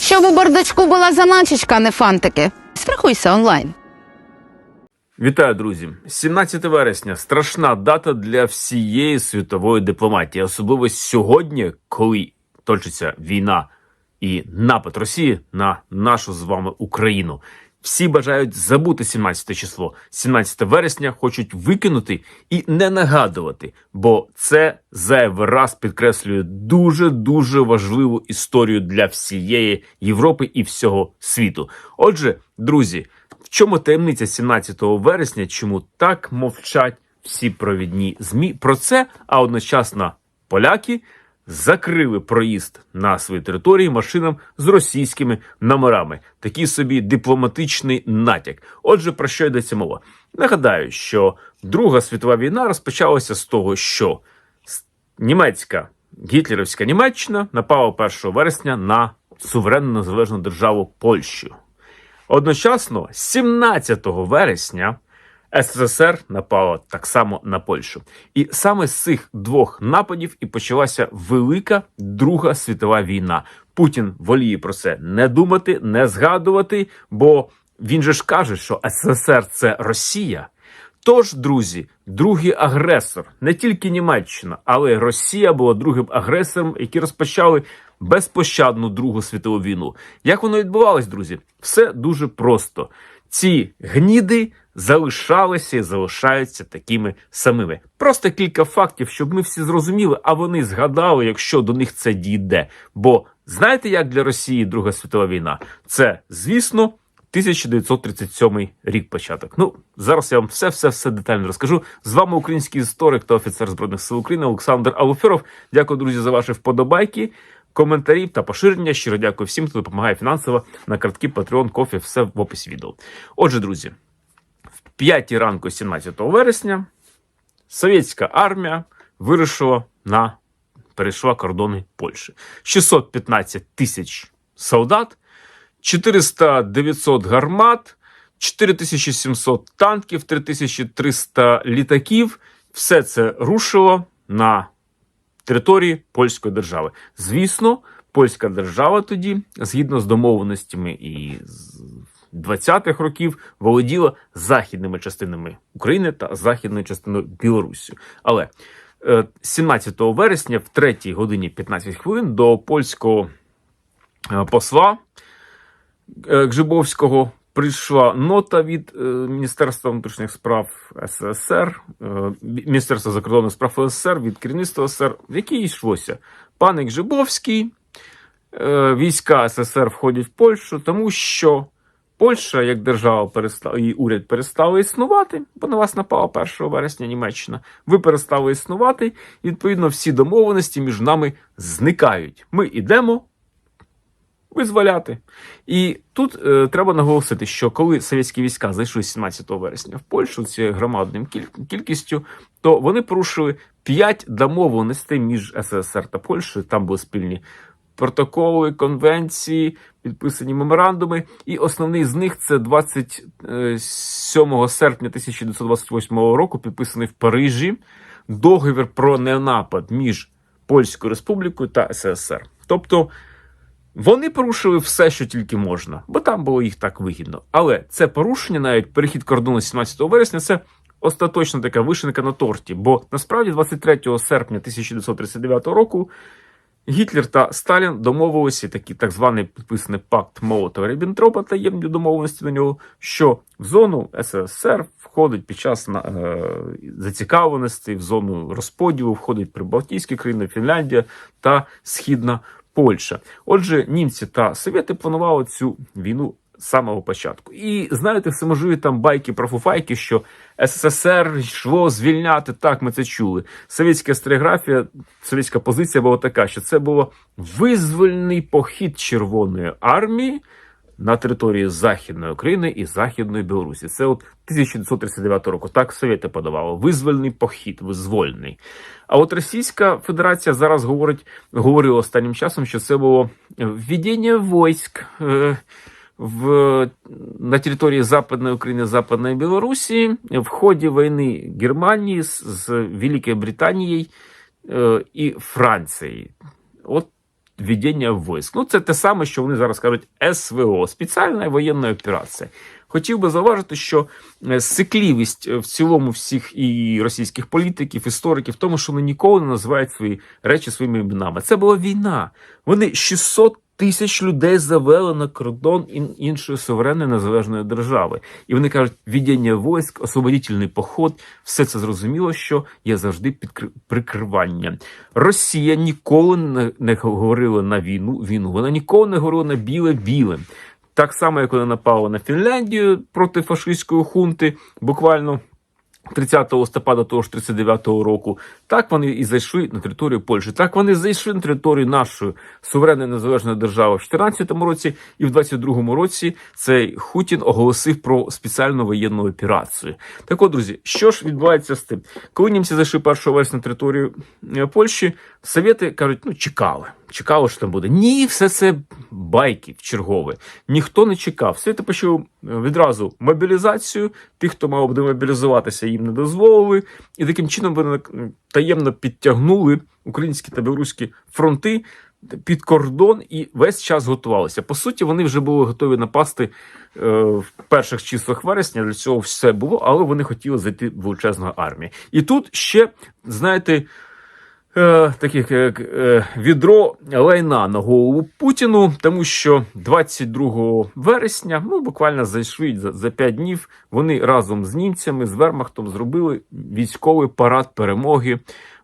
Щоб у бардачку була заначечка, а не фантики. Страхуйся онлайн. Вітаю, друзі! 17 вересня страшна дата для всієї світової дипломатії, особливо сьогодні, коли точиться війна і напад Росії на нашу з вами Україну. Всі бажають забути 17 число, 17 вересня хочуть викинути і не нагадувати, бо це зайвий раз підкреслює дуже дуже важливу історію для всієї Європи і всього світу. Отже, друзі. В чому таємниця 17 вересня? Чому так мовчать всі провідні змі про це? А одночасно поляки закрили проїзд на своїй території машинам з російськими номерами. Такий собі дипломатичний натяк. Отже, про що йдеться мова? Нагадаю, що Друга світова війна розпочалася з того, що німецька гітлерівська Німеччина напала 1 вересня на суверенну незалежну державу Польщу. Одночасно, 17 вересня, СССР напало так само на Польщу. І саме з цих двох нападів і почалася велика Друга світова війна. Путін воліє про це не думати, не згадувати, бо він же ж каже, що СССР це Росія. Тож, друзі, другий агресор, не тільки Німеччина, але й Росія була другим агресором, які розпочали безпощадну Другу світову війну. Як воно відбувалось, друзі? Все дуже просто. Ці гніди залишалися і залишаються такими самими. Просто кілька фактів, щоб ми всі зрозуміли, а вони згадали, якщо до них це дійде. Бо знаєте, як для Росії Друга світова війна? Це, звісно, 1937 рік початок. Ну, зараз я вам все-все-все детально розкажу. З вами український історик та офіцер Збройних сил України Олександр Алуферов. Дякую, друзі, за ваші вподобайки, коментарі та поширення. Щиро дякую всім, хто допомагає фінансово на картки Patreon, Кофі, все в описі відео. Отже, друзі, 5 ранку 17 вересня совєтська армія вирішила на перейшла кордони Польщі. 615 тисяч солдат. 400-900 гармат, 4700 танків, 3300 літаків. Все це рушило на території польської держави. Звісно, польська держава тоді, згідно з домовленостями і з 20-х років, володіла західними частинами України та західною частиною Білорусі. Але е, 17 вересня, в 3 годині 15 хвилин, до польського е, посла е, Гжибовського прийшла нота від е, Міністерства внутрішніх справ СССР, е, Міністерства закордонних справ СССР від керівництва СССР, в якій йшлося. Пане Гжибовський, е, війська СССР входять в Польщу, тому що Польща, як держава, перестала, і уряд перестали існувати, бо на вас напала 1 вересня Німеччина. Ви перестали існувати, і відповідно всі домовленості між нами зникають. Ми йдемо визволяти. І тут е, треба наголосити, що коли совєтські війська зайшли 17 вересня в Польщу цією громадною кількістю, то вони порушили 5 домовленостей між СССР та Польщею. Там були спільні протоколи, конвенції, підписані меморандуми. І основний з них це 27 серпня 1928 року, підписаний в Парижі, договір про ненапад між Польською Республікою та СССР. Тобто вони порушили все, що тільки можна, бо там було їх так вигідно. Але це порушення, навіть перехід кордону 17 вересня, це остаточна така вишенка на торті. Бо насправді 23 серпня 1939 року Гітлер та Сталін домовилися, такий так званий підписаний пакт Молотова Ріббентропа, таємні домовленості на нього, що в зону СССР входить під час е, зацікавленості, в зону розподілу входить Прибалтійські країни, Фінляндія та Східна Польща. Отже, німці та совєти планували цю війну самого початку. І знаєте, всеможливі там байки про фуфайки, що СССР йшло звільняти. Так, ми це чули. Совєтська історіографія, совєтська позиція була така, що це було визвольний похід Червоної армії на території Західної України і Західної Білорусі. Це от 1939 року. Так совєти подавали. Визвольний похід, визвольний. А от Російська Федерація зараз говорить, говорила останнім часом, що це було введення військ. Е, в, на території Западної України, Западної Білорусі в ході війни Германії з, з Великою Британією е, і Францією. От введення військ. Ну, це те саме, що вони зараз кажуть СВО спеціальна воєнна операція. Хотів би зауважити, що сикливість е, в цілому всіх і російських політиків, істориків, в тому, що вони ніколи не називають свої речі своїми іменами. Це була війна. Вони 600 тисяч людей завели на кордон іншої суверенної незалежної держави. І вони кажуть, віддання військ, освободительний поход, все це зрозуміло, що є завжди прикривання. Росія ніколи не говорила на війну війну. Вона ніколи не говорила на біле біле. Так само, як вона напала на Фінляндію проти фашистської хунти, буквально 30 листопада того ж 39-го року, так вони і зайшли на територію Польщі. Так вони зайшли на територію нашої суверенної незалежної держави в 14-му році, і в 22-му році цей Хутін оголосив про спеціальну воєнну операцію. Так от, друзі, що ж відбувається з тим? Коли німці зайшли 1 вересня на територію е, Польщі, совєти кажуть, ну чекали. Чекали, що там буде. Ні, все це байки чергове. Ніхто не чекав. Світи почали відразу мобілізацію. Тих, хто мав би мобілізуватися, їм не дозволили. І таким чином вони таємно підтягнули українські та білоруські фронти під кордон і весь час готувалися. По суті, вони вже були готові напасти е, в перших числах вересня. Для цього все було, але вони хотіли зайти в величезну армію. І тут ще, знаєте. Е, таких як е, відро лайна на голову Путіну, тому що 22 вересня, ну буквально зайшли за, 5 днів. Вони разом з німцями з Вермахтом зробили військовий парад перемоги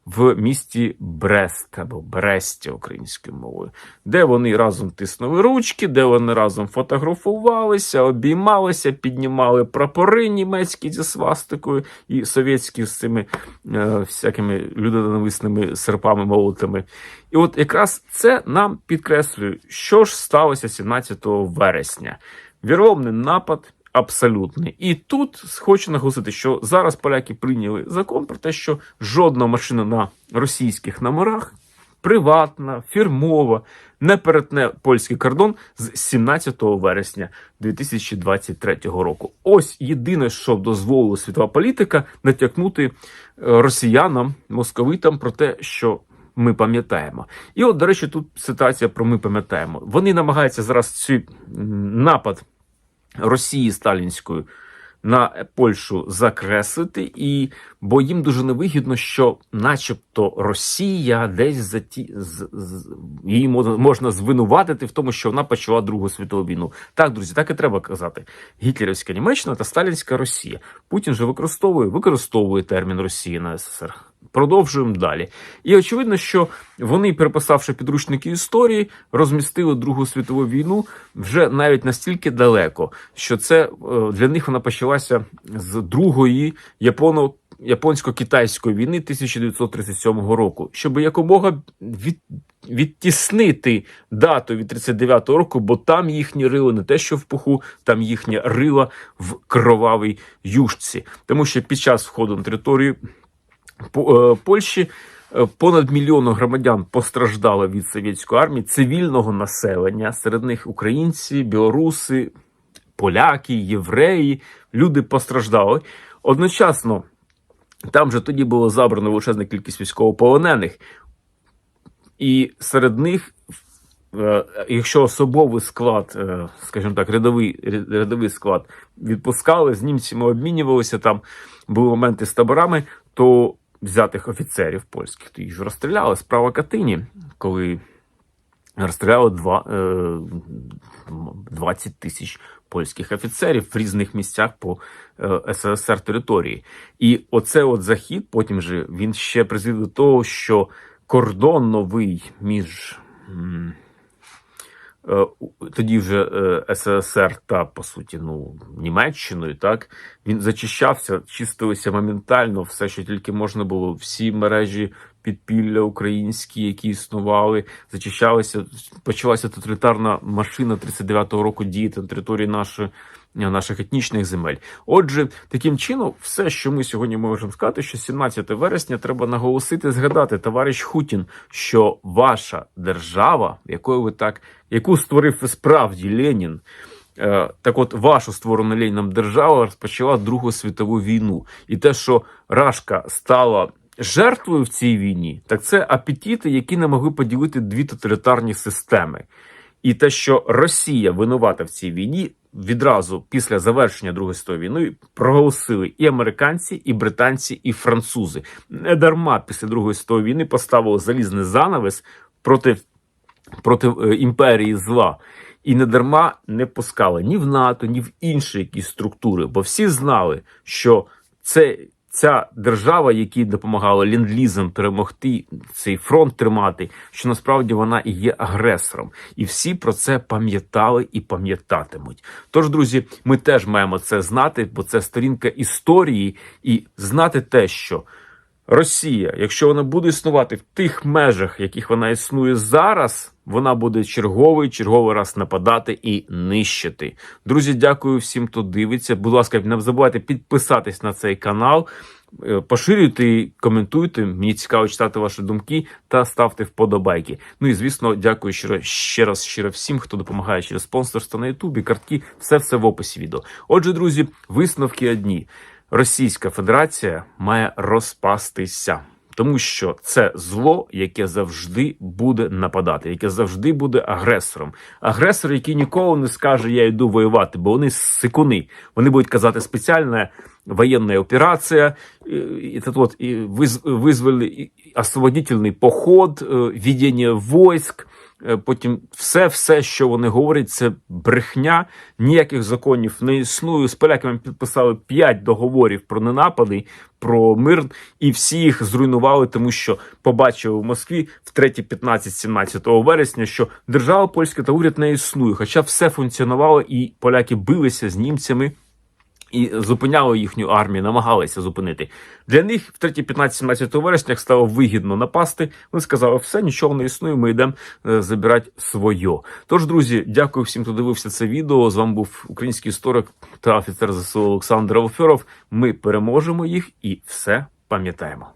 в місті Брест або Бресті українською мовою, де вони разом тиснули ручки, де вони разом фотографувалися, обіймалися, піднімали прапори німецькі зі свастикою і совєтські з цими е, всякими людоненависними серпами молотами. І от якраз це нам підкреслює, що ж сталося 17 вересня. Вірвомний напад. Абсолютний. І тут хочу наголосити, що зараз поляки прийняли закон про те, що жодна машина на російських номерах, приватна, фірмова, не перетне польський кордон з 17 вересня 2023 року. Ось єдине, що дозволило світова політика натякнути е, росіянам, московитам про те, що. Ми пам'ятаємо, і от до речі, тут ситуація про ми пам'ятаємо. Вони намагаються зараз цей напад Росії сталінською на Польщу закреслити, і бо їм дуже невигідно, що, начебто, Росія десь за ті з, з її можна, звинуватити в тому, що вона почала Другу світову війну. Так, друзі, так і треба казати. Гітлерівська Німеччина та Сталінська Росія. Путін же використовує використовує термін Росії на СССР. Продовжуємо далі. І очевидно, що вони, переписавши підручники історії, розмістили Другу світову війну вже навіть настільки далеко, що це е, для них вона почалася з другої японо японсько-китайської війни 1937 року, щоб якомога від, відтіснити дату від 39-го року, бо там їхні рило не те, що в пуху, там їхня рила в кровавій юшці. Тому що під час входу на територію Польщі е, понад мільйону громадян постраждали від совєтської армії, цивільного населення, серед них українці, білоруси, поляки, євреї. Люди постраждали. Одночасно там же тоді було забрано величезна кількість військовополонених, і серед них. е, Якщо особовий склад, е, скажімо так, рядовий рядовий склад відпускали, з німцями обмінювалися, там були моменти з таборами, то взятих офіцерів польських їх ж розстріляли. Справа Катині, коли розстріляли два, е, 20 тисяч польських офіцерів в різних місцях по е, СРСР території. І оце от захід, потім же він ще призвів до того, що кордон новий між. Е, Тоді вже СССР та по суті, ну Німеччиною, так він зачищався, чистилося моментально, все, що тільки можна було, всі мережі підпілля українські, які існували, зачищалися. Почалася тоталітарна машина 39-го року діяти на території нашої. Наших етнічних земель. Отже, таким чином, все, що ми сьогодні можемо сказати, що 17 вересня треба наголосити, згадати, товариш Хутін, що ваша держава, якою ви так, яку створив справді Ленін, Е, Так от, вашу створену Леніном держава розпочала Другу світову війну. І те, що Рашка стала жертвою в цій війні, так це апетити, які не могли поділити дві тоталітарні системи. І те, що Росія винувата в цій війні, відразу після завершення Другої світової війни проголосили і американці, і британці, і французи. Не дарма після Другої світової війни поставили залізний занавес проти, проти е, імперії зла. І не дарма не пускали ні в НАТО, ні в інші якісь структури, бо всі знали, що це ця держава, якій допомагала ленд-лізом перемогти цей фронт тримати, що насправді вона і є агресором, і всі про це пам'ятали і пам'ятатимуть. Тож, друзі, ми теж маємо це знати, бо це сторінка історії, і знати те, що. Росія, якщо вона буде існувати в тих межах, яких вона існує зараз, вона буде черговий черговий раз нападати і нищити. Друзі, дякую всім, хто дивиться. Будь ласка, не забувайте підписатись на цей канал, е, поширюйте коментуйте. Мені цікаво читати ваші думки та ставте вподобайки. Ну і звісно, дякую щиро ще раз щиро всім, хто допомагає через спонсорство на Ютубі, картки, все все в описі відео. Отже, друзі, висновки одні. Російська Федерація має розпастися, тому що це зло, яке завжди буде нападати, яке завжди буде агресором. Агресор, який ніколи не скаже Я йду воювати, бо вони сикуни. Вони будуть казати спеціальна воєнна операція, і, от, і визвали освободительний поход, е, військ. войск. Е, Потім все, все, що вони говорять, це брехня. Ніяких законів не існує. З поляками підписали 5 договорів про ненапади, про мир, і всі їх зруйнували, тому що побачили в Москві в 3, 15, 17 вересня, що держава польська та уряд не існує. Хоча все функціонувало, і поляки билися з німцями. І зупиняли їхню армію, намагалися зупинити. Для них в 3, 15, 17 вересня стало вигідно напасти. Вони сказали, все, нічого не існує, ми йдемо е, забирати своє. Тож, друзі, дякую всім, хто дивився це відео. З вами був український історик та офіцер ЗСУ Олександр Алферов. Ми переможемо їх і все пам'ятаємо.